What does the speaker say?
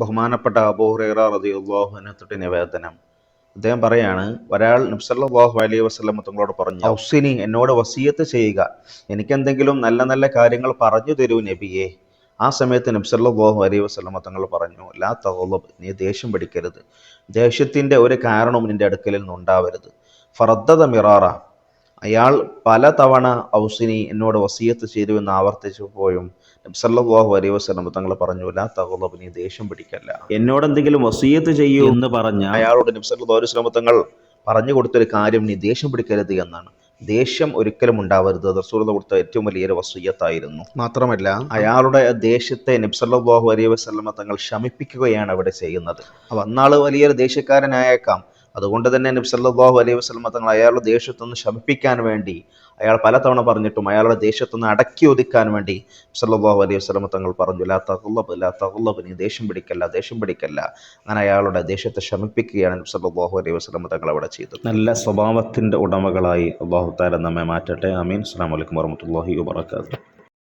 ബഹുമാനപ്പെട്ട അബൂഹുറൈറ റളിയല്ലാഹുവിനെ തൊട്ട് നിവേദനം. അദ്ദേഹം പറയാണ് ഒരാൾ നബ്സല്ലാഹു അലൈഹി വസ്ലം തങ്ങളോട് പറഞ്ഞു ഔസിനി എന്നോട് വസീയത്ത് ചെയ്യുക. എനിക്കെന്തെങ്കിലും നല്ല നല്ല കാര്യങ്ങൾ പറഞ്ഞു തരൂ നബിയെ. ആ സമയത്ത് നബ്സല്ലാഹു അലൈഹി വസ്ലം തങ്ങൾ പറഞ്ഞു ലാ തഹുലബ് നീ ദേഷ്യം പിടിക്കരുത്. ദേഷ്യത്തിന്റെ ഒരു കാരണവും നിന്റെ അടുക്കലിൽ നിന്നുണ്ടാവരുത്. ഫറദ്ദത മിറാറ അയാൾ പലതവണ ഔസിനി എന്നോട് വസീയത്ത് ചെയ്തു എന്ന് ആവർത്തിച്ചപ്പോഴും നബ്സല്ലാഹു അലൈഹി വസല്ലം തങ്ങൾ പറഞ്ഞു ലാ നീ ദേഷ്യം പിടിക്കല്ല. എന്നോട് എന്തെങ്കിലും വസീയത്ത് ചെയ്യൂ എന്ന് പറഞ്ഞ അയാളോട് നബി സല്ലല്ലാഹു അലൈഹി വസല്ലം തങ്ങൾ പറഞ്ഞു കൊടുത്തൊരു കാര്യം നീ ദേഷ്യം പിടിക്കരുത് എന്നാണ്. ദേഷ്യം ഒരിക്കലും ഉണ്ടാവരുത്. റസൂൽ കൊടുത്ത ഏറ്റവും വലിയൊരു വസൂയത്തായിരുന്നു. മാത്രമല്ല അയാളുടെ ദേഷ്യത്തെ നബ്സല്ലാഹു സല്ലല്ലാഹു അലൈഹി വസല്ലം തങ്ങൾ ശമിപ്പിക്കുകയാണ് അവിടെ ചെയ്യുന്നത്. അപ്പോൾ അന്നാൾ വലിയൊരു ദേഷ്യക്കാരനായേക്കാം. അതുകൊണ്ട് തന്നെ നബി സല്ലല്ലാഹു അലൈഹി വസല്ലം തങ്ങൾ അയാളുടെ ദേഷ്യത്തൊന്ന് ശമിപ്പിക്കാൻ വേണ്ടി അയാൾ പലതവണ പറഞ്ഞിട്ടും അയാളുടെ ദേഷ്യത്തൊന്ന് അടക്കി ഒതുക്കാൻ വേണ്ടി സല്ലല്ലാഹു അലൈഹി വസല്ലം തങ്ങൾ പറഞ്ഞു ലാ തകുള്ളബ് ലാ തകുള്ളബ് നീ ദേഷ്യം പിടിക്കല്ല ദേഷ്യം പിടിക്കല്ല. അങ്ങനെ അയാളുടെ ദേഷ്യത്തെ ശമിപ്പിക്കുകയാണ് സല്ലല്ലാഹു അലൈഹി വസല്ലം തങ്ങൾ അവിടെ ചെയ്തത്. നല്ല സ്വഭാവത്തിന്റെ ഉടമകളായി അള്ളാഹു തആല നമ്മെ മാറ്റട്ടെ. അമീൻ അസ്സാം വലൈക്കും വറഹ്മത്തുള്ളാഹി വബറകാതുഹു.